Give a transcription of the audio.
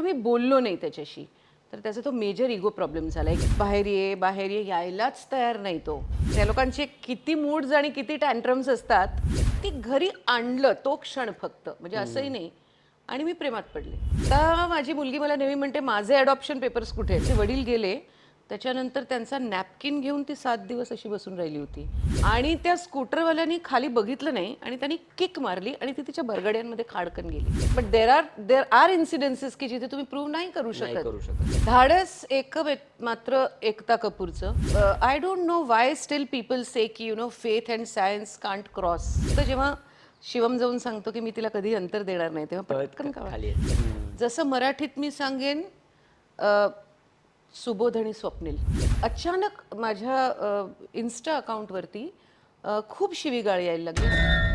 आम्ही बोललो नाही त्याच्याशी. तर त्याचा तो मेजर इगो प्रॉब्लेम झाला. एक बाहेर ये बाहेर ये यायलाच तयार नाही तो. त्या लोकांचे किती मूड्स आणि किती टँट्रम्स असतात ती घरी आणलं तो क्षण फक्त. म्हणजे असंही नाही. आणि मी प्रेमात पडले. आता माझी मुलगी मला नेहमी म्हणते माझे अडॉप्शन पेपर्स कुठे आहेत?" ते वडील गेले. त्याच्यानंतर त्यांचा नॅपकिन घेऊन ती सात दिवस अशी बसून राहिली होती. आणि त्या स्कूटरवाल्यानी खाली बघितलं नाही आणि त्यांनी किक मारली आणि ती तिच्या बरगड्यांमध्ये खाडकन गेली. But there are there are incidences की जिथे तुम्ही प्रूव्ह नाही करू शकत. करू शकत. धाडस एक मात्र Ekta कपूरचं. I don't know why still people say की you know faith and science can't cross तर जेव्हा शिवम जाऊन सांगतो की मी तिला कधी अंतर देणार नाही तेव्हा पटकन का. जसं मराठीत मी सांगेन सुबोध आणि स्वप्नील. अचानक माझ्या इन्स्टा अकाउंटवरती खूप शिवीगाळ यायला लागली.